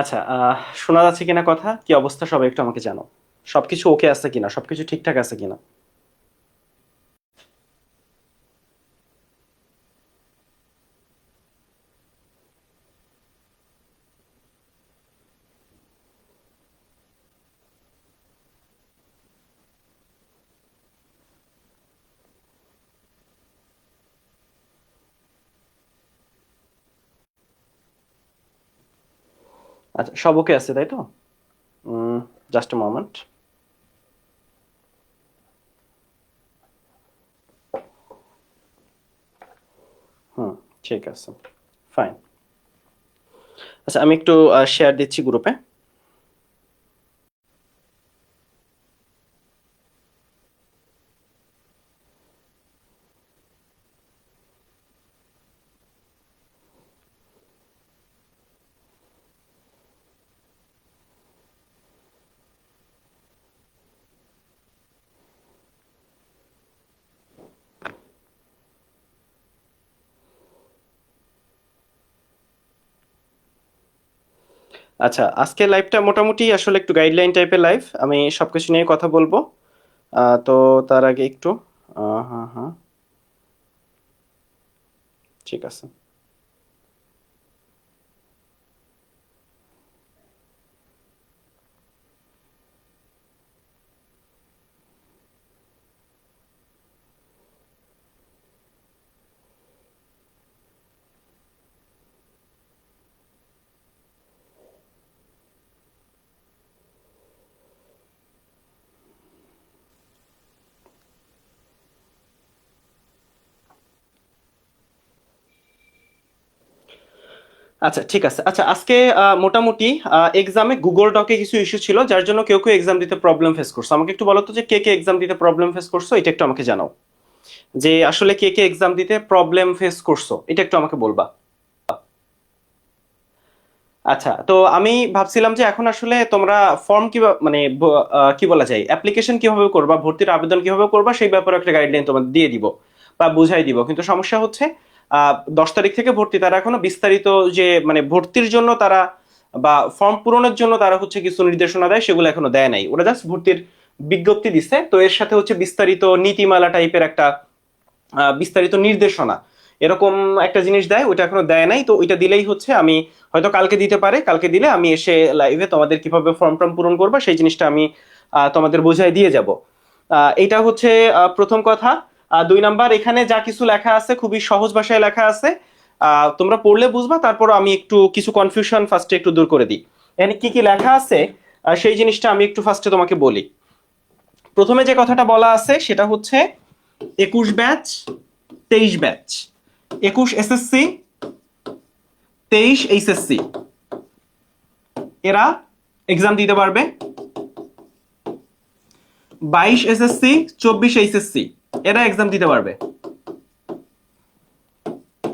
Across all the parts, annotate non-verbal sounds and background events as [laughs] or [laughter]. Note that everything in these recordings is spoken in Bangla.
আচ্ছা শোনা যাচ্ছে কিনা কথা? কি অবস্থা? সবাই একটু আমাকে জানো সবকিছু ওকে আছে কিনা? সবকিছু ঠিকঠাক আছে কিনা? আচ্ছা সব ওকে আছে, তাই তো? জাস্ট মোমেন্ট হুম, ঠিক আছে ফাইন আচ্ছা আমি একটু শেয়ার দিচ্ছি গ্রুপে আচ্ছা আজকে লাইভটা মোটামুটি আসলে একটু গাইডলাইন টাইপের লাইভ আমি সব কিছু নিয়ে কথা বলব। তো তার আগে একটু হ্যাঁ হ্যাঁ ঠিক আছে। আচ্ছা ঠিক আছে। আচ্ছা আজকে মোটামুটি এক্সামে গুগল ডকে কিছু ইস্যু ছিল, যার জন্য কেউ কেউ এক্সাম দিতে প্রবলেম ফেস করছ। আমাকে একটু বলো তো যে, কে কে এক্সাম দিতে প্রবলেম ফেস করছ? এটা একটু আমাকে জানাও। যে, আসলে কে কে এক্সাম দিতে প্রবলেম ফেস করছ? এটা একটু আমাকে বলবা। আচ্ছা তো আমি ভাবছিলাম যে, এখন আসলে তোমরা ফর্ম কীভাবে মানে কি বলা যায়? অ্যাপ্লিকেশন কীভাবে করবা? ভর্তির আবেদন কীভাবে করবা? সেই ব্যাপারে একটা গাইডলাইন তোমাদের দিয়ে দিব বা বুঝাই দিব। কিন্তু সমস্যা হচ্ছে দশ তারিখ থেকে ভর্তি। তারা এখনও বিস্তারিত যে মানে ভর্তির জন্য তারা বা ফর্ম পূরণের জন্য তারা হচ্ছে কিছু নির্দেশনা দেয়, সেগুলো এখনও দেয় নাই। ওরা জাস্ট ভর্তির বিজ্ঞপ্তি দিচ্ছে তো এর সাথে হচ্ছে বিস্তারিত নীতিমালা টাইপের একটা বিস্তারিত নির্দেশনা। এরকম একটা জিনিস দেয়, ওইটা এখনও দেয় নাই। তো ওইটা দিলেই হচ্ছে, আমি হয়তো কালকে দিতে পারে, কালকে দিলে আমি এসে লাইভে তোমাদের কীভাবে ফর্ম টর্ম পূরণ করবা, সেই জিনিসটা আমি তোমাদের বোঝাই দিয়ে যাব। এটা হচ্ছে প্রথম কথা। দুই নাম্বার, এখানে যা কিছু লেখা আছে খুবই সহজ ভাষায় লেখা আছে। তোমরা পড়লে বুঝবা তারপর আমি একটু কিছু কনফিউশন ফার্স্টে একটু দূর করে দিই। এখানে কি কি লেখা আছে? সেই জিনিসটা আমি একটু ফার্স্টে তোমাকে বলি। প্রথমে যে কথাটা বলা আছে, সেটা হচ্ছে একুশ ব্যাচ, তেইশ ব্যাচ। একুশ এসএসসি তেইশ এইচএসসি এরা এক্সাম দিতে পারবে। বাইশ এসএসসি চব্বিশ এইচএসসি এরা এক্সাম দিতে পারবে।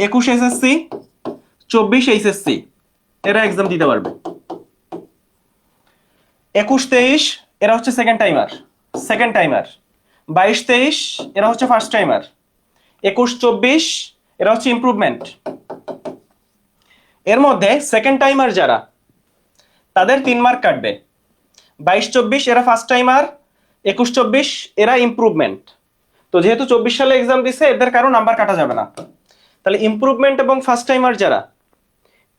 একুশ এসএসসি চব্বিশ এইচএসসি এরা এক্সাম দিতে পারবে। একুশ তেইশ, এরা হচ্ছে সেকেন্ড টাইমার সেকেন্ড টাইমার বাইশ তেইশ, এরা হচ্ছে ফার্স্ট টাইমার একুশ চব্বিশ, এরা হচ্ছে ইম্প্রুভমেন্ট এর মধ্যে সেকেন্ড টাইমার যারা, তাদের তিন মার্ক কাটবে। বাইশ চব্বিশ, এরা ফার্স্ট টাইমার একুশ চব্বিশ, এরা ইমপ্রুভমেন্ট তো যেহেতু চব্বিশ সালে এক্সাম দিছে, এদের কারও নাম্বার কাটা যাবে না। তাহলে ইমপ্রুভমেন্ট এবং ফার্স্ট টাইমার যারা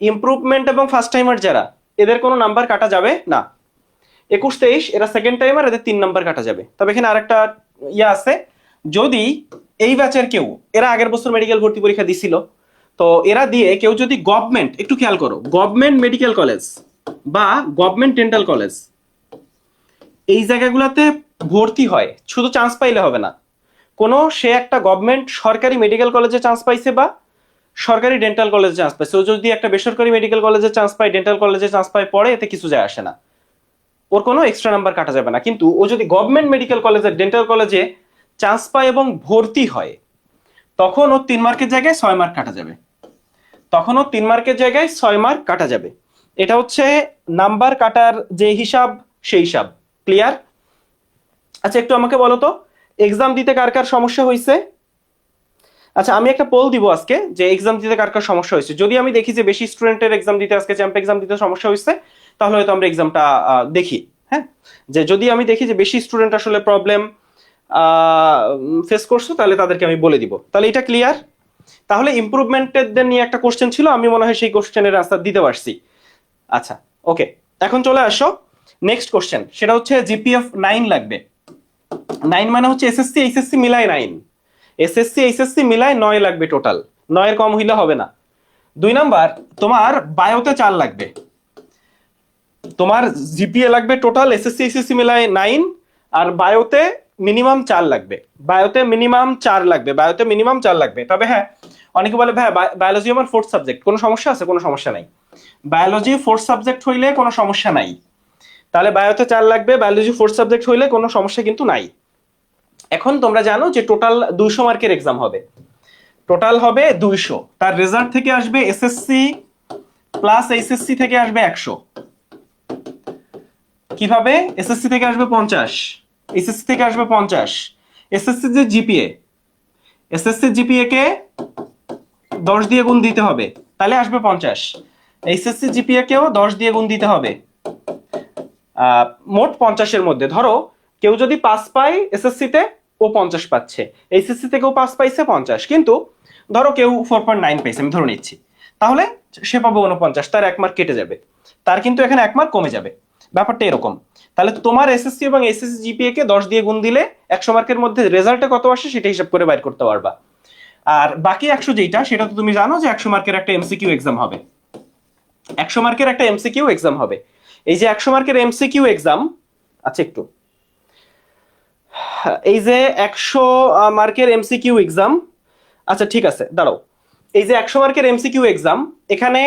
ইমপ্রুভমেন্ট এবং ফার্স্ট টাইমার যারা, এদের কোনো নাম্বার কাটা যাবে না। একুশ, তেইশ, এরা সেকেন্ড টাইমার এদের তিন নাম্বার কাটা যাবে। তবে এখানে আরেকটা ইয়ে আছে, যদি এই ব্যাচের কেউ, এরা আগের বছর মেডিকেল ভর্তি পরীক্ষা দিছিল, তো এরা দিয়ে কেউ যদি গভর্নমেন্ট একটু খেয়াল করো গভর্নমেন্ট মেডিকেল কলেজ বা গভর্নমেন্ট ডেন্টাল কলেজ এই জায়গাগুলোতে ভর্তি হয়, শুধু চান্স পাইলে হবে না। কোনো, সে একটা গভর্নমেন্ট সরকারি মেডিকেল কলেজে চান্স পাইছে বা সরকারি ডেন্টাল কলেজে চান্স পাইছে। ও যদি একটা বেসরকারি মেডিকেল কলেজে চান্স পায় ডেন্টাল কলেজে চান্স পায়, পরে এতে কিছু যায় আসে না। ওর কোনো এক্সট্রা নাম্বার কাটা যাবে না। কিন্তু ও যদি গভর্নমেন্ট মেডিকেল কলেজে ডেন্টাল কলেজে চান্স পায় এবং ভর্তি হয়, তখন ও তিন মার্কের জায়গায় ছয় মার্ক কাটা যাবে। তখন ও তিন মার্কের জায়গায় ছয় মার্ক কাটা যাবে। এটা হচ্ছে নাম্বার কাটার যে হিসাব, সেই হিসাব। ক্লিয়ার আচ্ছা একটু আমাকে বলো তো এক্সাম দিতে কার কার সমস্যা হয়েছে? আচ্ছা আমি একটা পোল দিব আজকে যে এক্সাম দিতে কার কার সমস্যা হয়েছে। যদি আমি দেখি যে বেশি স্টুডেন্টের এক্সাম দিতে, আজকে চ্যাম্প এক্সাম দিতে সমস্যা হয়েছে, তাহলে হয়তো আমরা এক্সামটা দেখি হ্যাঁ? যে যদি আমি দেখি যে বেশি স্টুডেন্ট আসলে প্রবলেম ফেস করছ, তাহলে তাদেরকে আমি বলে দিব। তাহলে এটা ক্লিয়ার তাহলে ইমপ্রুভমেন্টের নিয়ে একটা কোশ্চেন ছিল, আমি মনে হয় সেই কোশ্চেনের আনসার দিতে পারছি। আচ্ছা ওকে এখন চলে আসো। নেক্সট কোশ্চেন সেটা হচ্ছে জিপিএফ নাইন লাগবে। নাইন মানে হচ্ছে এসএসসি, এইচএসসি মিলায় নাইন। এসএসসি, এইচএসসি মিলায় নয় লাগবে টোটাল নয়ের কম হইলে হবে না। দুই নাম্বার, তোমার বায়োতে চার লাগবে। তোমার জিপিএ লাগবে টোটাল এসএসসি, এইচএসসি মিলায় নাইন, আর বায়োতে মিনিমাম চার লাগবে। বায়োতে মিনিমাম চার লাগবে, বায়োতে মিনিমাম চার লাগবে। তবে হ্যাঁ অনেকে বলে, ভাই বায়োলজি আমার ফোর্থ সাবজেক্ট কোনো সমস্যা আছে? কোনো সমস্যা নাই। বায়োলজি ফোর্থ সাবজেক্ট হইলে কোনো সমস্যা নাই। তাহলে বায়োতে চার লাগবে বায়োলজি ফোর্থ সাবজেক্ট হইলে কোনো সমস্যা কিন্তু নাই। এখন তোমরা জানো যে টোটাল দুইশো মার্কের এক্সাম হবে। টোটাল হবে দুইশো। তার রেজাল্ট থেকে আসবে এসএসসি প্লাস এইচএসসি থেকে আসবে একশো। কীভাবে? এসএসসি থেকে আসবে পঞ্চাশ। এসএসসি থেকে আসবে পঞ্চাশ। এসএসসি যে জিপিএ এসএসসি জিপিএ কে দশ দিয়ে গুণ দিতে হবে। তাহলে আসবে পঞ্চাশ। এইচএসসি জিপিএ কেও দশ দিয়ে গুণ দিতে হবে। মোট পঞ্চাশের মধ্যে। ধরো, কেউ যদি পাস পায় এসএসসি তে ও পঞ্চাশ পাচ্ছে। এইচএসসি থেকেও পাস পাইছে, পঞ্চাশ। কিন্তু ধরো কেউ ফোর পয়েন্ট নাইন পাইছে, আমি ধরে নিচ্ছি। তাহলে সে পাবে উনপঞ্চাশ তার এক মার্ক কেটে যাবে। তার কিন্তু এখানে এক মার্ক কমে যাবে। ব্যাপারটা এরকম। তাহলে তোমার এসএসসি এবং এসএসসি জিপিএ কে দশ দিয়ে গুণ দিলে একশো মার্কের মধ্যে রেজাল্টে কত আসে সেটা হিসাব করে বাইর করতে পারবা। আর বাকি একশো যেটা সেটা তো তুমি জানো যে একশো মার্কের একটা এমসিকিউ এক্সাম হবে। একশো মার্কের একটা এমসিকিউ এক্সাম হবে। এই যে একশো মার্কের এমসিকিউ এক্সাম আচ্ছা একটু। এই যে একশো মার্কের এমসিকিউ এক্সাম আচ্ছা ঠিক আছে, দাঁড়াও। এই যে একশো মার্কের এমসিকিউ এক্সাম এখানে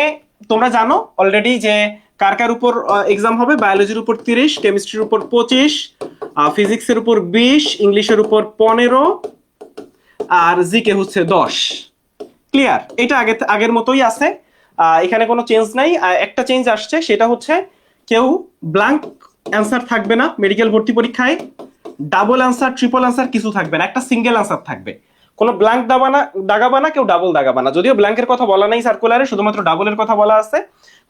তোমরা জানো অলরেডি যে কার কার উপর এক্সাম হবে? বায়োলজির উপর তিরিশ কেমিস্ট্রির উপর পঁচিশ ফিজিক্সের উপর বিশ ইংলিশের উপর পনেরো, আর জিকে হচ্ছে দশ। ক্লিয়ার এটা আগে, আগের মতোই আছে। এখানে কোনো চেঞ্জ নাই। একটা চেঞ্জ আসছে, সেটা হচ্ছে কেউ ব্ল্যাঙ্ক অ্যান্সার থাকবে না মেডিকেল ভর্তি পরীক্ষায়। ডাবল অ্যান্সার ট্রিপল অ্যান্সার কিছু থাকবে না, একটা সিঙ্গেল অ্যান্সার থাকবে। কোনো ব্ল্যাঙ্ক দাবানা দাগাবা না, কেউ ডাবল দাগাবা না। যদিও ব্ল্যাঙ্কের কথা বলা নাই সার্কুলারে শুধুমাত্র ডাবলের কথা বলা আছে।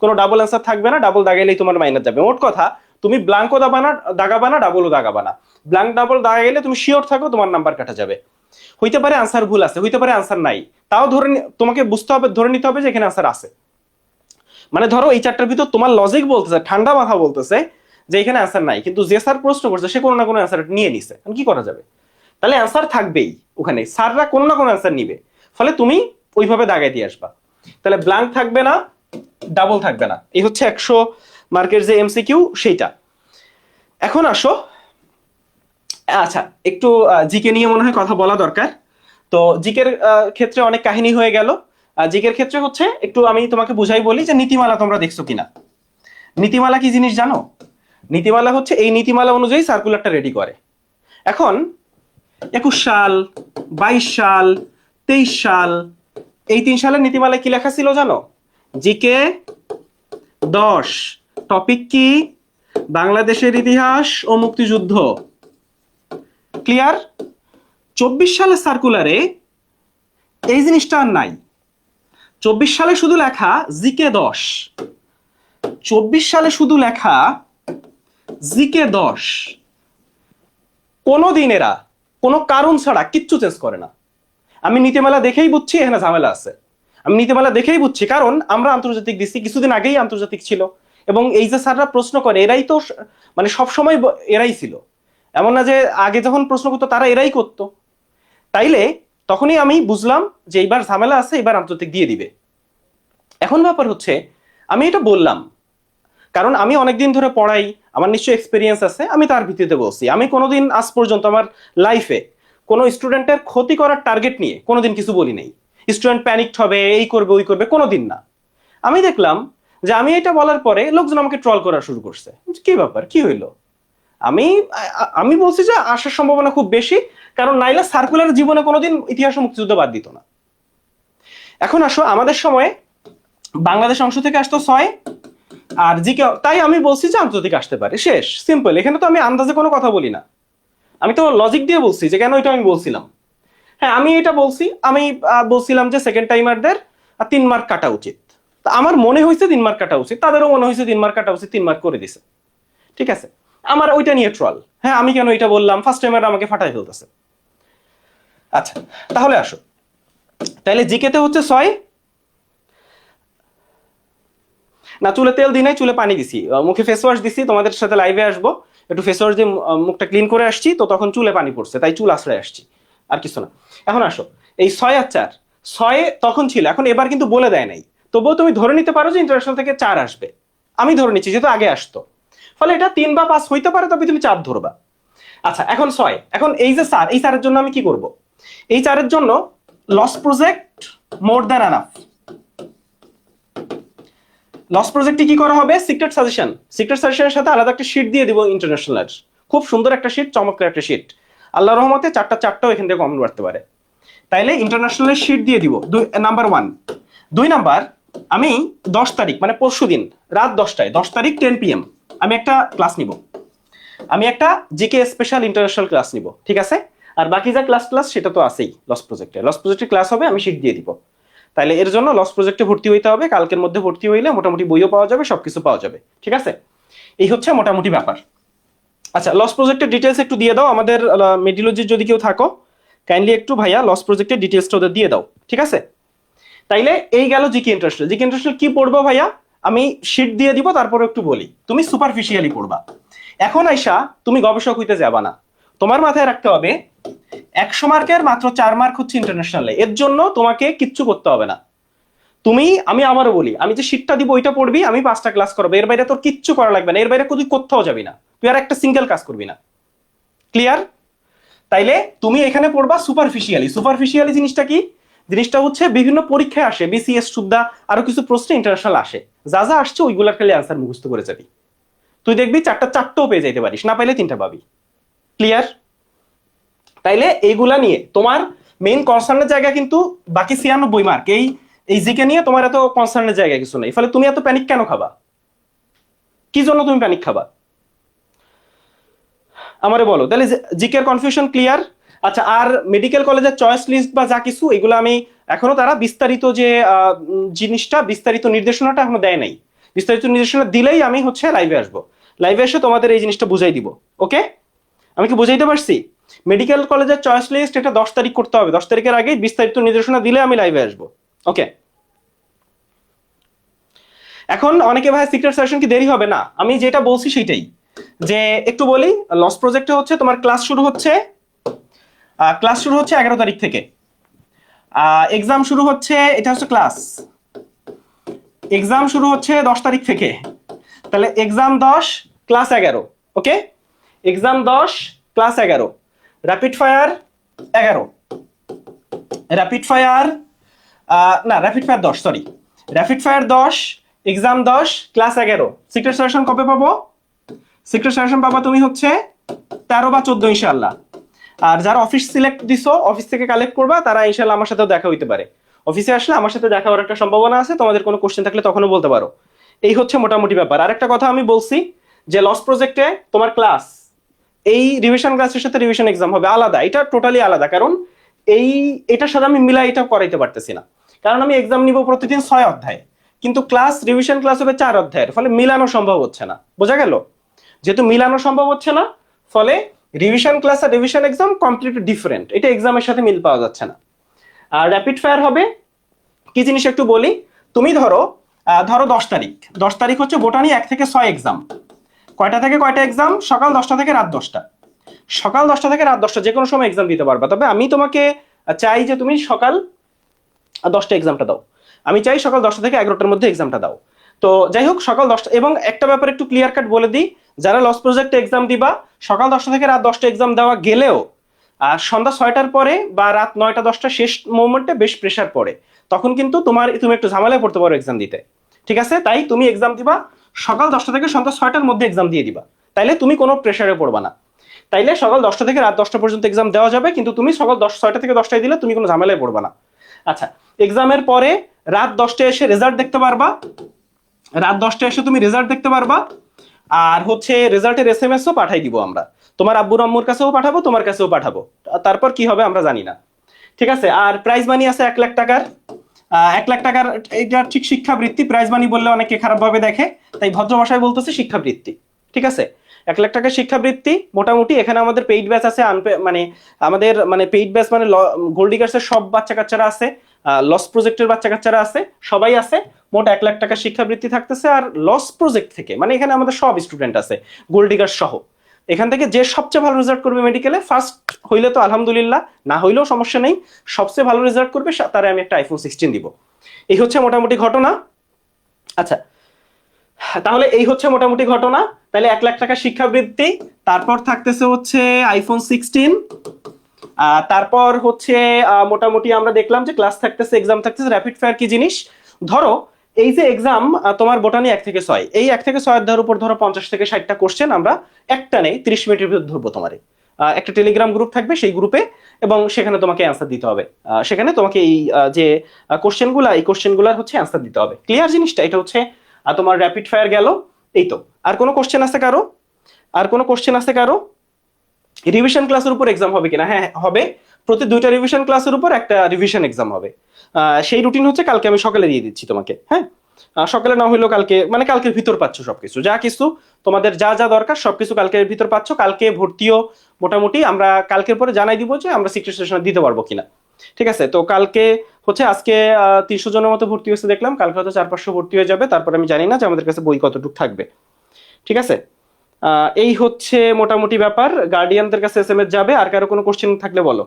কোনো ডাবল অ্যান্সার থাকবে না ডাবল দাগাইলেই তোমার মাইনাস যাবে। মোট কথা, তুমি ব্ল্যাঙ্কও দাবানা দাগাবা না ডাবলও দাগাবা না। ব্ল্যাঙ্ক ডাবল দাগাইলে তুমি শিওর থাকো তোমার নাম্বার কাটা যাবে। হইতে পারে আনসার ভুল আছে, হইতে পারে আনসার নাই। তাও ধরে তোমাকে বুঝতে হবে, ধরে নিতে হবে যে এখানে আনসার আছে। মানে ধরো এই চারটার ভিতর তোমার লজিক বলতেছে, ঠান্ডা মাথা বলতেছে যে এখানে অ্যান্সার নাই। কিন্তু যে স্যার প্রশ্ন করছে, সে কোনো না কোনো অ্যান্সার নিয়ে নিছে। কি করা যাবে? তাহলে অ্যান্সার থাকবেই ওখানে। স্যাররা কোনো না কোনো অ্যান্সার নিবে। ফলে তুমি ওইভাবে দাগাই দিয়ে আসবা। তাহলে ব্ল্যাঙ্ক থাকবে না ডাবল থাকবে না। এই হচ্ছে একশো মার্কের যে এমসিকিউ সেইটা। এখন আসো। আচ্ছা একটু জিকে নিয়ে মনে হয় কথা বলা দরকার। তো জিকের ক্ষেত্রে অনেক কাহিনী হয়ে গেল। জিকের ক্ষেত্রে হচ্ছে, একটু আমি তোমাকে বুঝাই বলি যে নীতিমালা তোমরা দেখছ কিনা। নীতিমালা কি জিনিস জানো? নীতিমালা হচ্ছে, এই নীতিমালা অনুযায়ী সার্কুলারটা রেডি করে। এখন, একুশ সাল, বাইশ সাল, তেইশ সাল, এই তিন সালের নীতিমালায় কি লেখা ছিল জানো? জিকে দশ। টপিক কি? বাংলাদেশের ইতিহাস ও মুক্তিযুদ্ধ। ক্লিয়ার? চব্বিশ সালের সার্কুলারে এই জিনিসটা আর নাই। চব্বিশ সালে শুধু লেখা জিকে দশ। চব্বিশ সালে শুধু লেখা জিকে দশ। কোনো দিন এরা কোনো কারণ ছাড়া কিচ্ছু চেঞ্জ করে না। আমি নীতিমালা দেখেই বুঝছি, এখানে ঝামেলা আছে। আমি নীতিমালা দেখেই বুঝছি, কারণ আমরা আন্তর্জাতিক দিচ্ছি কিছুদিন আগেই আন্তর্জাতিক ছিল। এবং এই যে স্যাররা প্রশ্ন করে, এরাই তো মানে সব সময় এরাই ছিল। এমন না যে আগে যখন প্রশ্ন করতো, তারা এরাই করতো। তাইলে তখনই আমি বুঝলাম যে এইবার ঝামেলা আছে এবার আন্তর্জাতিক দিয়ে দিবে। এখন ব্যাপার হচ্ছে, আমি এটা বললাম। কারণ আমি অনেকদিন ধরে পড়াই, আমার নিশ্চয়ই এক্সপিরিয়েন্স আছে, আমি তার ভিত্তিতে বলছি। আমি কোনোদিন আজ পর্যন্ত আমার লাইফে কোনো স্টুডেন্টের ক্ষতি করার টার্গেট নিয়ে কোনোদিন কিছু বলি নাই। স্টুডেন্ট প্যানিকড হবে, এই করবে, ওই করবে, কোনোদিন না। আমি দেখলাম যে আমি এটা বলার পরে লোকজন আমাকে ট্রল করা শুরু করছে। কি ব্যাপার? কি হইল? আমি আমি বলছি যে আসার সম্ভাবনা খুব বেশি কারণ নাইলা সার্কুলার জীবনে কোনোদিন ইতিহাস মুক্তিযুদ্ধ বাদ দিত না। এখন আসো, আমাদের সময়ে বাংলাদেশ অংশ থেকে আসতো ছয়, আর জিকে তাই আমি বলছি যে আন্তর্জাতিক আসতে পারে। শেষ সিম্পল এখানে তো আমি আন্দাজে কোনো কথা বলি না। আমি তো লজিক দিয়ে বলছি যে কেন এটা আমি বলছিলাম। হ্যাঁ আমি এটা বলছি, আমি বলছিলাম যে সেকেন্ড টাইমারদের তিন মার্ক কাটা উচিত। আমার মনে হয়েছে তিন মার্ক কাটা উচিত, তাদেরও মনে হয়েছে তিন মার্ক কাটা উচিত, তিন মার্ক করে দিছে। ঠিক আছে? আমার ওইটা নিয়ে ট্রল হ্যাঁ আমি কেন এটা বললাম? ফার্স্ট টাইমার আমাকে ফাটাই ফেলতেছে। আচ্ছা তাহলে আসো। তাহলে জিকেতে হচ্ছে ছয়। না, চুলে তেল দিই নাই, চুলে পানি দিছি। মুখে ফেস ওয়াশ দিছি, তোমাদের সাথে লাইভে আসব। একটু ফেস ওয়াশ দিয়ে মুখটা ক্লিন করে আসছি, তো তখন চুলে পানি পড়ছে, তাই চুল আশ্রয় আসছি, আর কিছু না। এখন আসো। এই ছয় আর চার, ছয় তখন ছিল, এখন এবার কিন্তু বলে দেয় নাই। তবুও তুমি ধরে নিতে পারো যে ইন্টারন্যাশনাল থেকে চার আসবে। আমি ধরে নিচ্ছি, যেহেতু আগে আসতো। ফলে এটা তিন বা পাঁচ হইতে পারে, তবে তুমি চার ধরবা। আচ্ছা এখন ছয়, এখন এই যে চার এই চারের জন্য আমি কি করব? এই চারের জন্য loss project more than enough loss প্রজেক্টে কি করা হবে? সিক্রেট সাজেশন সিক্রেট সাজেশনের সাথে আলাদা একটা শিট দিয়ে দিব ইন্টারন্যাশনাল খুব সুন্দর একটা শিট চমৎকার একটা শিট আল্লাহ রহমতে চারটা চারটাও এখান থেকে কমন বাড়তে পারে। তাইলে ইন্টারন্যাশনালের শিট দিয়ে দিব। দুই নাম্বার ওয়ান দুই নাম্বার আমি দশ তারিখ মানে পরশু দিন, রাত দশটায়, দশ তারিখ টেন পিএম আমি একটা ক্লাস নিব। আমি একটা জিকে স্পেশাল ইন্টারন্যাশনাল ক্লাস নিব, ঠিক আছে? আর বাকি যা ক্লাস ক্লাস সেটা তো আছেই লস প্রজেক্টে লস প্রজেক্টে ক্লাস হবে, আমি শিট দিয়ে দিব। তাহলে এর জন্য লস প্রজেক্টে ভর্তি হইতে হবে, কালকের মধ্যে ভর্তি হইলে মোটামুটি বইও পাওয়া যাবে, সবকিছু পাওয়া যাবে, ঠিক আছে? এই হচ্ছে মোটামুটি ব্যাপার। আচ্ছা লস প্রজেক্টের ডিটেলস একটু দিয়ে দাও, আমাদের মেডিলজির যদি কেউ থাকো কাইন্ডলি একটু ভাইয়া লস প্রজেক্টের ডিটেলসটা ওদের দিয়ে দাও, ঠিক আছে? তাইলে এই গেল জিকে ইন্টারেস্টাল জিকে ইন্টারেস্টাল কি পড়ব ভাইয়া? আমি শিট দিয়ে দিব, তারপরে একটু বলি। তুমি সুপারফিশিয়ালি পড়বা। এখন আইসা তুমি গবেষক হইতে যাবা না। তোমার মাথায় রাখতে হবে, একশো মার্কের মাত্র চার মার্ক হচ্ছে ইন্টারন্যাশনালে এর জন্য তোমাকে কিচ্ছু করতে হবে না। তুমি, আমি আমারও বলি, আমি যে শিটটা দিব, ওইটা পড়বি, আমি পাঁচটা ক্লাস করব। এর বাইরে তোর কিচ্ছু করা লাগবে না। এর বাইরে তুই কোথাও যাবি না। তুই আর একটা সিঙ্গেল কাজ করবি না। ক্লিয়ার তাইলে তুমি এখানে পড়বা সুপারফিশিয়ালি সুপারফিশিয়ালি জিনিসটা কি? জিনিসটা হচ্ছে বিভিন্ন পরীক্ষায় আসে বিসিএস সুদ্ধা, আরও কিছু প্রশ্ন ইন্টারন্যাশনাল আসে। যা যা আসছে, ওইগুলার খালি আনসার মুখস্থ করে যাবি। তুই দেখবি চারটা চারটেও পেয়ে যাইতে পারিস, না পাইলে তিনটা পাবি। ক্লিয়ার তাইলে এইগুলা নিয়ে তোমার মেইন কনসার্নের জায়গা কিন্তু বাকি ছিয়ানব্বই মার্ক এই এই জিকে নিয়ে তোমার এত কনসার্নের জায়গা কিছু নেই। ফলে তুমি এত প্যানিক কেন খাবা? কি জন্য তুমি প্যানিক খাবা? আমারে বলো। তাহলে জিকের কনফিউশন ক্লিয়ার আচ্ছা আর মেডিকেল কলেজের চয়েস লিস্ট বা যা কিছু, এগুলো আমি এখনও তারা বিস্তারিত যে জিনিসটা, বিস্তারিত নির্দেশনাটা এখনও দেয় নাই। বিস্তারিত নির্দেশনা দিলেই আমি হচ্ছে লাইভে আসব। লাইভে এসে তোমাদের এই জিনিসটা বুঝাই দিব। ওকে আমি কি বুঝাইতে পারছি? মেডিকেল কলেজের চয়েস লিস্ট এটা দশ তারিখ করতে হবে। দশ তারিখের আগে বিস্তারিত নির্দেশনা দিলে আমি লাইভে আসব। ওকে এখন অনেকে ভাই সিক্রেট সেশন কি দেরি হবে? না, আমি যেটা বলছি সেটাই। যে একটু বলি লস প্রজেক্টে হচ্ছে তোমার ক্লাস শুরু হচ্ছে ক্লাস শুরু হচ্ছে এগারো তারিখ থেকে। এক্সাম শুরু হচ্ছে, এটা হচ্ছে ক্লাস এক্সাম শুরু হচ্ছে দশ তারিখ থেকে। তাহলে এক্সাম দশ ক্লাস এগারো। ওকে এক্সাম দশ ক্লাস এগারো। র্যাপিড ফায়ার এগারো। র্যাপিড ফায়ার না র্যাপিড ফায়ার দশ সরি র্যাপিড ফায়ার দশ এক্সাম দশ ক্লাস এগারো। সিক্রেট সাজেশন কবে পাবো? সিক্রেট সাজেশন পাবা তুমি হচ্ছে তেরো বা চোদ্দ ইনশাল্লাহ আর যারা অফিস সিলেক্ট দিছো অফিস থেকে কালেক্ট করবা, তারা ইনশাল্লাহ আমার সাথেও দেখা হইতে পারে। অফিসে আসলে আমার সাথে দেখা হওয়ার একটা সম্ভাবনা আছে, তোমাদের কোনো কোশ্চেন থাকলে তখনও বলতে পারো। এই হচ্ছে মোটামুটি ব্যাপার। আরেকটা কথা আমি বলছি যে লস প্রজেক্টে তোমার ক্লাস এই রিভিশন ক্লাসের সাথে রিভিশন এক্সাম হবে আলাদা, এটা টোটালি আলাদা। কারণ এই এটার সাথে আমি মিলাই এটা করাইতে পারতেছি না। কারণ আমি এক্সাম নিব প্রতিদিন ছয় অধ্যায়। কিন্তু ক্লাস রিভিশন ক্লাস হবে চার অধ্যায়ের, ফলে মিলানো সম্ভব হচ্ছে না। বোঝা গেল? যেহেতু মিলানো সম্ভব হচ্ছে না, ফলে রিভিশন ক্লাস আর রিভিশন এক্সাম কমপ্লিট ডিফারেন্ট এটা এক্সামের সাথে মিল পাওয়া যাচ্ছে না। আর র্যাপিড ফায়ার হবে, কি জিনিস একটু বলি? তুমি ধরো ধরো দশ তারিখ। দশ তারিখ হচ্ছে বোটানি এক থেকে ছয় এক্সাম কয়টা থেকে কয়টা এক্সাম সকাল দশটা থেকে রাত দশটা। সকাল দশটা থেকে রাত দশটা যে কোনো সময় এক্সাম দিতে পারবা। তবে আমি তোমাকে চাই যে তুমি সকাল দশটা এক্সামটা দাও। আমি চাই সকাল দশটা থেকে এগারোটার মধ্যে এক্সামটা দাও। তো যাই হোক, সকাল দশটা, এবং একটা ব্যাপার একটু ক্লিয়ার কাট বলে দিই। যারা লস প্রজেক্টে এক্সাম দিবা, সকাল দশটা থেকে রাত দশটা এক্সাম দেওয়া গেলেও আর সন্ধ্যা ছয়টার পরে বা রাত নয়টা, দশটা শেষ মোমেন্টে বেশ প্রেশার পড়ে। তখন কিন্তু তোমার, তুমি একটু ঝামেলায় পড়তে পারো এক্সাম দিতে। ঠিক আছে? তাই তুমি এক্সাম দিবা সকাল দশটা থেকে সন্ধ্যা ছয়টার মধ্যে এক্সাম দিয়ে দিবা। তাইলে তুমি কোনো প্রেশারে পড়বা না। তাইলে সকাল দশটা থেকে রাত দশটা পর্যন্ত এক্সাম দেওয়া যাবে, কিন্তু তুমি সকাল দশ, ছয়টা থেকে দশটায় দিলে তুমি কোনো ঝামেলায় পড়বা না। আচ্ছা এক্সামের পরে রাত দশটায় এসে রেজাল্ট দেখতে পারবা। রাত দশটায় এসে তুমি রেজাল্ট দেখতে পারবা। আর হচ্ছে রেজাল্টের এস এম এসও পাঠাই দিব আমরা। তোমার আব্বুর আম্মুর কাছেও পাঠাবো, তোমার কাছেও পাঠাবো। তারপর কি হবে আমরা জানি না। ঠিক আছে? আর প্রাইজ মানি আছে এক লাখ টাকার। এক লাখ টাকার এটা ঠিক শিক্ষাবৃত্তি প্রাইজ মানি বললে অনেকে খারাপভাবে দেখে, তাই ভদ্র ভাষায় বলতেছে শিক্ষাবৃত্তি, ঠিক আছে? এক লাখ টাকার শিক্ষাবৃত্তি, মোটামুটি এখানে আমাদের পেইড ব্যাচ আছে মানে আমাদের মানে পেইড ব্যাচ মানে গোল্ডিগার্সের সব বাচ্চা কাচ্চারা আছে লস প্রজেক্টের বাচ্চা কাচ্চারা আছে, সবাই আছে, মোট এক লাখ টাকার শিক্ষাবৃত্তি থাকতেছে, আর লস প্রজেক্ট থেকে মানে এখানে আমাদের সব স্টুডেন্ট আছে গোল্ডিগার্স সহ। এখান থেকে যে সবচেয়ে ভালো রেজাল্ট করবে মেডিকেলে ফার্স্ট হইলে তো আলহামদুলিল্লাহ, না হইলেও সমস্যা নেই। সবচেয়ে ভালো রেজাল্ট করবে তারে আমি একটা আইফোন সিক্সটিন দিব। এই হচ্ছে মোটামুটি ঘটনা। আচ্ছা তাহলে এই হচ্ছে মোটামুটি ঘটনা। তাহলে এক লাখ টাকা শিক্ষাবৃত্তি, তারপর থাকতেছে হচ্ছে আইফোন সিক্সটিন তারপর হচ্ছে মোটামুটি আমরা দেখলাম যে ক্লাস থাকতেছে এক্সাম থাকতেছে র্যাপিড ফায়ার কি জিনিস? ধরো এই যে এক্সাম তোমার বোটানি এক থেকে ছয়। এই এক থেকে ছয় অধ্যায়ের উপর ধরো পঞ্চাশ থেকে ষাটটা কোশ্চেন আমরা একটা নেই, তিরিশ মিনিটের ভিতর ধরবো তোমারে। একটা টেলিগ্রাম গ্রুপ থাকবে সেই গ্রুপে এবং সেখানে তোমাকে অ্যান্সার দিতে হবে। সেখানে তোমাকে এই যে কোশ্চেনগুলা এই কোশ্চেনগুলার হচ্ছে অ্যান্সার দিতে হবে। ক্লিয়ার জিনিসটা? এটা হচ্ছে তোমার র্যাপিড ফায়ার গেল, এই তো। আর কোনো কোশ্চেন আছে কারও? আর কোনো কোশ্চেন আছে কারও? রিভিশন ক্লাসের উপর এক্সাম হবে কিনা? হ্যাঁ হবে। প্রতি দুইটা রিভিশন ক্লাসের উপর একটা রিভিশন এক্সাম হবে। সেই রুটিন হচ্ছে কালকে আমি সকালে দিয়ে দিচ্ছি তোমাকে হ্যাঁ? সকালে না হইলেও কালকে মানে কালকের ভিতর পাচ্ছ সবকিছু, যা কিছু তোমাদের যা যা দরকার সবকিছু কালকের ভিতর পাচ্ছ, কালকে ভর্তিও মোটামুটি আমরা কালকের পরে জানাই দিব যে আমরা সিক্রেট সেশনে দিতে পারব কিনা। ঠিক আছে? তো কালকে হচ্ছে আজকে তিনশো জনের মতো ভর্তি হয়েছে দেখলাম, কালকে হয়তো চার পাঁচশো ভর্তি হয়ে যাবে, তারপর আমি জানি না যে আমাদের কাছে বই কতটুকু থাকবে। ঠিক আছে? এই হচ্ছে মোটামুটি ব্যাপার গার্ডিয়ানদের কাছে এস এম এস যাবে, আর কারও কোনো কোশ্চেন থাকলে বলো।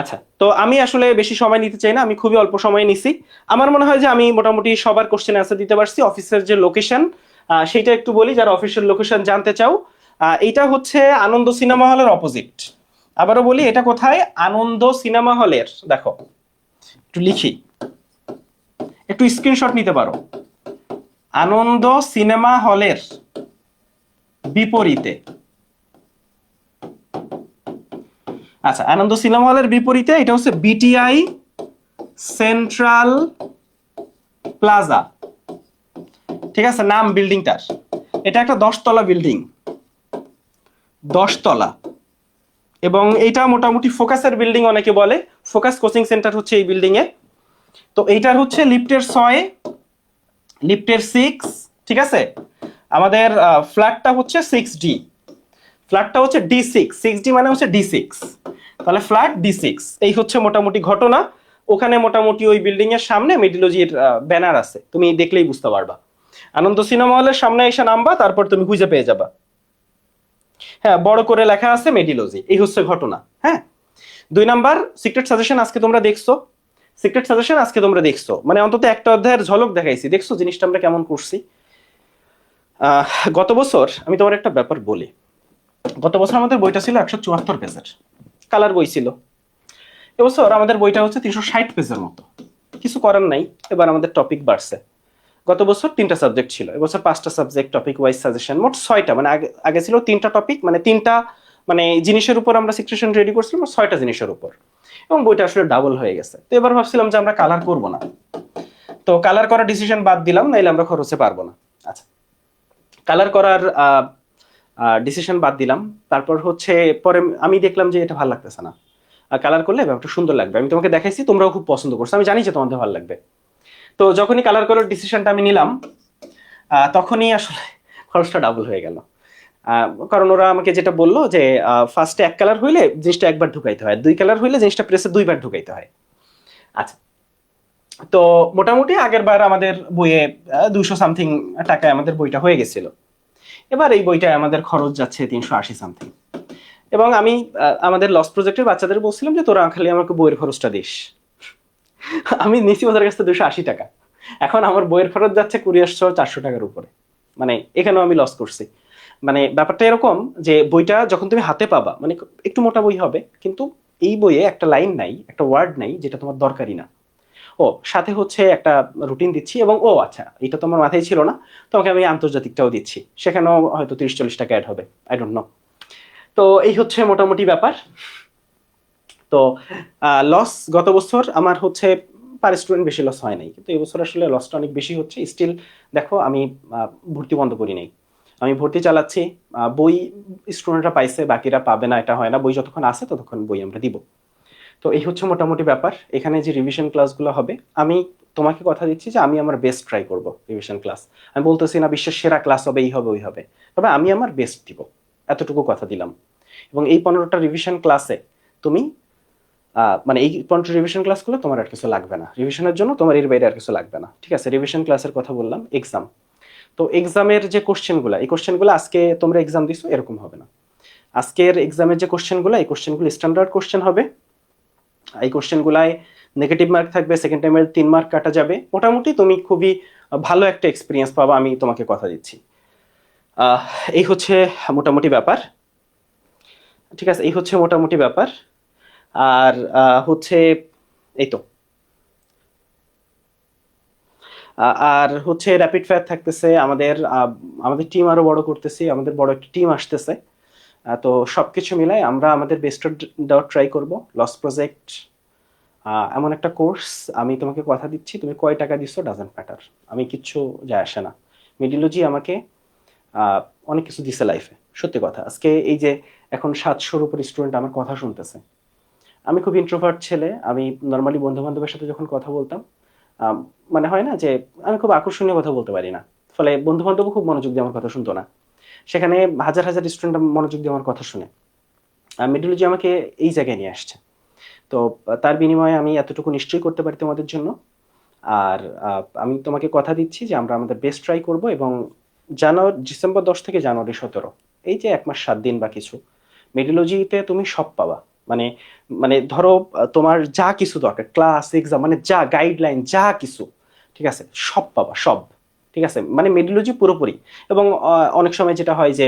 আচ্ছা তো আমি আসলে বেশি সময় নিতে চাই না, আমি খুবই অল্প সময় নিছি। আমার মনে হয় যে আমি মোটামুটি সবার কোশ্চেন অ্যান্সার দিতে পারছি। অফিসের যে লোকেশন সেটা একটু বলি, যারা অফিসের লোকেশন জানতে চাও এইটা হচ্ছে আনন্দ সিনেমা হলের অপোজিট আবারও বলি, এটা কোথায়? আনন্দ সিনেমা হলের দেখো, একটু লিখি। একটু স্ক্রিনশট নিতে পারো। আনন্দ সিনেমা হলের বিপরীতে। আচ্ছা আনন্দ সিনেমা হলের বিপরীতে এটা হচ্ছে বিটিআই সেন্ট্রাল প্লাজা ঠিক আছে, নাম বিল্ডিংটার। এটা একটা দশতলা বিল্ডিং। দশতলা। এবং এটা মোটামুটি ফোকাসের বিল্ডিং অনেকে বলে, ফোকাস কোচিং সেন্টার হচ্ছে এই বিল্ডিং এ তো এইটার হচ্ছে লিফটের ছয়, লিফটের সিক্স ঠিক আছে? আমাদের ফ্ল্যাটটা হচ্ছে সিক্স ডি ফ্ল্যাটটা হচ্ছে ডি সিক্স সিক্স ডি মানে হচ্ছে ডি সিক্স তাহলে ফ্ল্যাট ডি সিক্স এই হচ্ছে মোটামুটি ঘটনা। ওখানে মোটামুটি ওই বিল্ডিং এর সামনে মেডিলজির ব্যানার আছে, তুমি দেখলেই বুঝতে পারবা। আনন্দ সিনেমা হলের সামনে এসে নামবা, তারপর তুমি খুঁজে পেয়ে যাবা। হ্যাঁ বড় করে লেখা আছে মেডিলজি এই হচ্ছে ঘটনা হ্যাঁ? দুই নাম্বার সিক্রেট সাজেশন আজকে তোমরা দেখছ। সিক্রেট সাজেশন আজকে তোমরা দেখছ। মানে অন্তত একটা অধ্যায়ের ঝলক দেখাইছি। দেখছ জিনিসটা আমরা কেমন করছি? গত বছর আমি তোমার একটা ব্যাপার বলি। গত বছর আমাদের বইটা ছিল একশো চুয়াত্তর পেজের। কালার বই ছিল। এবছর আমাদের বইটা হচ্ছে তিনশো ষাট পেজের মতো। কিছু করার নাই এবার আমাদের টপিক বাড়ছে। গত বছর তিনটা সাবজেক্ট ছিল এবছর পাঁচটা সাবজেক্ট টপিক ওয়াইজ সাজেশন মোট ছয়টা মানে আগে আগে ছিল তিনটা টপিক মানে তিনটা মানে জিনিসের উপর আমরা সিচুয়েশন রেডি করছিলাম ছয়টা জিনিসের উপর। এবং বইটা আসলে ডাবল হয়ে গেছে। তো এবার ভাবছিলাম যে আমরা কালার করব না। তো কালার করার ডিসিশন বাদ দিলাম নাইলে আমরা খরচে পারব না। আচ্ছা। কালার করার ডিসিশন বাদ দিলাম। তারপর হচ্ছে পরে আমি দেখলাম যে এটা ভালো লাগতেছে না। কালার করলে ব্যাপারটা সুন্দর লাগবে। আমি তোমাকে দেখাইছি, তোমরাও খুব পছন্দ করছ। আমি জানি যে তোমাদের ভালো লাগবে। তো যখনই কালার করার ডিসিশনটা আমি নিলাম তখনই আসলে [laughs] খরচটা ডাবল হয়ে গেল। কারণ ওরা আমাকে যেটা বলল যে ফার্স্টে এক কালার হইলে জিনিসটা একবার ঢুকাইতে হয়। দুই কালার হইলে জিনিসটা প্রেসে দুইবার ঢুকাইতে হয়। আচ্ছা। তো মোটামুটি আগের বার আমাদের বইয়ে দুশো সামথিং টাকায় আমাদের বইটা হয়ে গেছিল। এবার এই বইটায় আমাদের খরচ যাচ্ছে তিনশো আশি সামথিং এবং আমি আমাদের লস প্রজেক্টের বাচ্চাদের বলছিলাম যে, তোরা খালি আমাকে বইয়ের খরচটা দিস। আমি নিচ্ছি ওদের কাছ দুশো আশি টাকা। এখন আমার বইয়ের খরচ যাচ্ছে আসছো চারশো টাকার উপরে। মানে এখানেও আমি লস করছি। মানে ব্যাপারটা এরকম যে, বইটা যখন তুমি হাতে পাবা মানে একটু মোটা বই হবে, কিন্তু এই বইয়ে একটা লাইন নাই, একটা ওয়ার্ড নাই যেটা তোমার দরকারই না। ও, সাথে হচ্ছে একটা রুটিন দিচ্ছি এবং ও আচ্ছা এটা তো আমার মাথায় ছিল না, তোমাকে আমি আন্তর্জাতিকটাও দিচ্ছি, সেখানেও হয়তো তিরিশ চল্লিশ টাকা অ্যাড হবে আই ডোন্ট নো তো এই হচ্ছে মোটামুটি ব্যাপার। তো লস গত বছর আমার হচ্ছে পার স্টুডেন্ট বেশি লস হয় নাই, কিন্তু এই বছর আসলে লসটা অনেক বেশি হচ্ছে স্টিল দেখো আমি ভর্তি বন্ধ করি নাই। আমি ভর্তি চালাচ্ছি বই স্টুডেন্টরা পাইছে, বাকিরা পাবে না, এটা হয় না, বই যতক্ষণ আসে ততক্ষণ বই আমরা দিব। তো এই হচ্ছে মোটামুটি ব্যাপার। এখানে যে রিভিশন ক্লাসগুলো হবে, আমি তোমাকে কথা দিচ্ছি যে আমি আমার বেস্ট ট্রাই করব রিভিশন ক্লাস আমি বলতেছি, না, বিশ্বের সেরা ক্লাস হবে, এই হবে, ওই হবে। তবে আমি আমার বেস্ট দিব, এতটুকু কথা দিলাম। এবং এই পনেরোটা রিভিশন ক্লাসে তুমি মানে এই পনেরোটা রিভিশন ক্লাসগুলো তোমার আর কিছু লাগবে না। রিভিশনের জন্য তোমার এর বাইরে আর কিছু লাগবে না। ঠিক আছে রিভিশন ক্লাসের কথা বললাম এক্সাম তো এক্সামের যে কোশ্চেনগুলো এই কোশ্চেনগুলো আজকে তোমরা এক্সাম দিছো, এরকম হবে না। আজকের এক্সামের যে কোশ্চেনগুলো এই কোশ্চেনগুলো স্ট্যান্ডার্ড কোশ্চেন হবে। এই কোশ্চেনগুলায় নেগেটিভ মার্ক থাকবে সেকেন্ড টাইমের তিন মার্ক কাটা যাবে। মোটামুটি তুমি খুবই ভালো একটা এক্সপিরিয়েন্স পাবা, আমি তোমাকে কথা দিচ্ছি। এই হচ্ছে মোটামুটি ব্যাপার। ঠিক আছে, এই হচ্ছে মোটামুটি ব্যাপার। আর হচ্ছে এই তো। আর হচ্ছে র্যাপিড ফায়ার থাকতেছে, আমাদের আমাদের টিম আরও বড় করতেছি, আমাদের বড় একটা টিম আসতেছে। তো সবকিছু মিলাই আমরা আমাদের বেস্ট দেওয়ার ট্রাই করব লস প্রজেক্ট এমন একটা কোর্স আমি তোমাকে কথা দিচ্ছি, তুমি কয় টাকা দিচ্ছ ডাজেন্ট ম্যাটার আমি কিচ্ছু যায় আসে না। মিডিলজি আমাকে অনেক কিছু দিছে লাইফে সত্যি কথা। আজকে এই যে এখন সাতশোর উপর স্টুডেন্ট আমার কথা শুনতেছে। আমি খুব ইন্ট্রোভার্ট ছেলে, আমি নর্মালি বন্ধু বান্ধবের সাথে যখন কথা বলতাম মানে হয় না যে আমি খুব আকর্ষণীয় কথা বলতে পারি না। ফলে বন্ধু বান্ধবও খুব মনোযোগ দিয়ে আমার কথা শুনতো না। সেখানে হাজার হাজার স্টুডেন্ট মনোযোগ দিয়ে আমার কথা শুনে। মিডিলজি আমাকে এই জায়গায় নিয়ে আসছে। তো তার বিনিময়ে আমি এতটুকু নিশ্চয়ই করতে পারি তোমাদের জন্য। আর আমি তোমাকে কথা দিচ্ছি যে আমরা আমাদের বেস্ট ট্রাই করব এবং জানুয়ারি, ডিসেম্বর দশ থেকে জানুয়ারি সতেরো, এই যে এক মাস সাত দিন বা কিছু মেডিলজিতে তুমি সব পাবা। মানে মানে ধরো, তোমার যা কিছু দরকার ক্লাস এক্সাম মানে যা গাইডলাইন যা কিছু, ঠিক আছে? সব পাবা, সব। ঠিক আছে? মানে মেডিলজি পুরোপুরি। এবং অনেক সময় যেটা হয় যে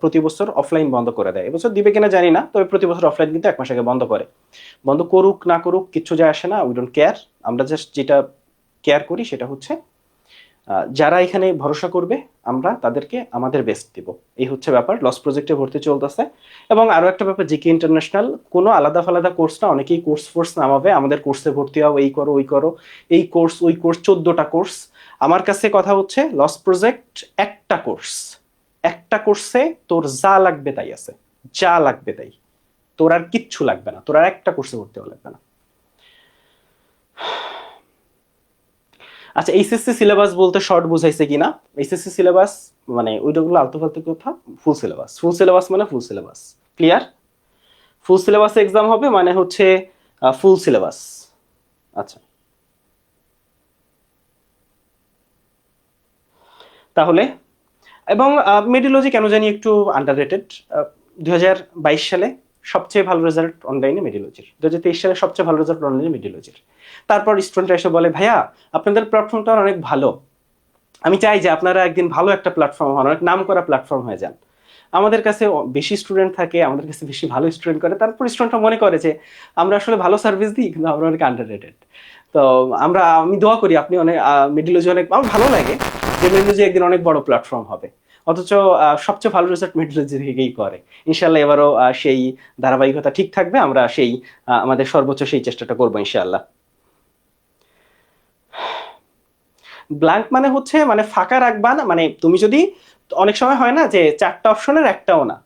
প্রতি বছর অফলাইন বন্ধ করে দেয়। এবছর দিবে কিনা জানি না, তবে প্রতি বছর অফলাইন কিন্তু এক মাস আগে বন্ধ করে। বন্ধ করুক, না করুক, কিচ্ছু যায় আসে না উই ডোন্ট কেয়ার আমরা জাস্ট যেটা কেয়ার করি সেটা হচ্ছে যারা এখানে ভরসা করবে, আমরা তাদেরকে আমাদের বেস্ট দিব। এই হচ্ছে ব্যাপার লস প্রজেক্টে ভর্তি চলতেছে। এবং আরও একটা ব্যাপার জিকে ইন্টারন্যাশনাল কোনো আলাদা ফালাদা কোর্স না, অনেকেই কোর্স ফোর্স নামাবে, আমাদের কোর্সে ভর্তি হও, এই করো, ওই করো, এই কোর্স ওই কোর্স চোদ্দটা কোর্স আমার কাছে কথা হচ্ছে লস প্রজেক্ট একটা কোর্স একটা কোর্সে তোর যা লাগবে তাই আছে। যা লাগবে তাই। তোর আর কিচ্ছু লাগবে না। তোর আর একটা কোর্সে ভর্তি হওয়া লাগবে না। আচ্ছা এইচএসসি সিলেবাস বলতে শর্ট বুঝাইছে কিনা? এইচএসসি সিলেবাস মানে ওইটাগুলো আলতু ফালতু কথা ফুল সিলেবাস ফুল সিলেবাস মানে full syllabus clear full syllabus exam হবে মানে হচ্ছে ফুল সিলেবাস আচ্ছা। তাহলে? এবং মেডিলজি কেন জানি একটু আন্ডার রেটেড দু হাজার বাইশ সালে সবচেয়ে ভালো রেজাল্ট অনলাইনে মেডিলজির দু হাজার তেইশ সালে সবচেয়ে ভালো রেজাল্ট অনলাইনে মেডিলজির তারপর স্টুডেন্টরা এসে বলে, ভাইয়া, আপনাদের প্ল্যাটফর্মটা অনেক ভালো। আমি চাই যে আপনারা একদিন ভালো একটা প্ল্যাটফর্ম হন, অনেক নাম করা প্ল্যাটফর্ম হয়ে যান। আমাদের কাছে বেশি স্টুডেন্ট থাকে, আমাদের কাছে বেশি ভালো স্টুডেন্ট করে। তারপর স্টুডেন্টরা মনে করে যে, আমরা আসলে ভালো সার্ভিস দিই, কিন্তু আমরা অনেক আন্ডার রেটেড তো আমরা, আমি দোয়া করি, আপনি অনেক মিডিলজি অনেক, আমার ভালো লাগে। মিডিলজি একদিন অনেক বড় প্ল্যাটফর্ম হবে। অথচ সবচেয়ে ভালো রেজাল্ট মিডিলজি থেকেই করে ইনশাল্লাহ এবারও সেই ধারাবাহিকতা ঠিক থাকবে, আমরা সেই আমাদের সর্বোচ্চ সেই চেষ্টাটা করব ইনশাল্লাহ ব্ল্যাঙ্ক মানে হচ্ছে মানে ফাঁকা রাখবা না মানে তুমি যদি, অনেক সময় হয় না যে চারটা অপশনের একটাও না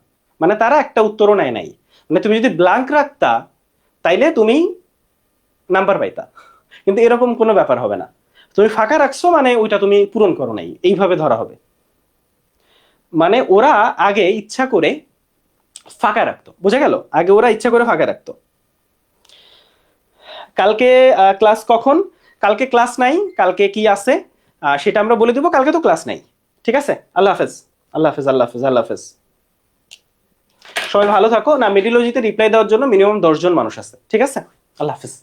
মানে তারা একটা উত্তরও নেয় নাই। মানে তুমি যদি ব্ল্যাঙ্ক রাখতা, তাইলে তুমি নাম্বার পাইতা। কিন্তু এরকম কোনো ব্যাপার হবে না। তুমি ফাঁকা রাখছো মানে ওইটা তুমি পূরণ করো নাই। এইভাবে ধরা হবে। মানে ওরা আগে ইচ্ছা করে ফাঁকা রাখতো। বোঝা গেল? আগে ওরা ইচ্ছা করে ফাঁকা রাখতো। কালকে ক্লাস কখন? কালকে ক্লাস নাই, কালকে কি আছে? সেটা আমরা বলে দেবো, কালকে তো ক্লাস নাই। ঠিক আছে? আল্লাহ হাফেজ। আল্লাহ হাফেজ আল্লাহ হাফেজ আল্লাহ হাফেজ। সবাই ভালো থাকো। না মেডিলজিতে রিপ্লাই দেওয়ার জন্য মিনিমাম দশজন মানুষ আছে। ঠিক আছে? আল্লাহ হাফেজ।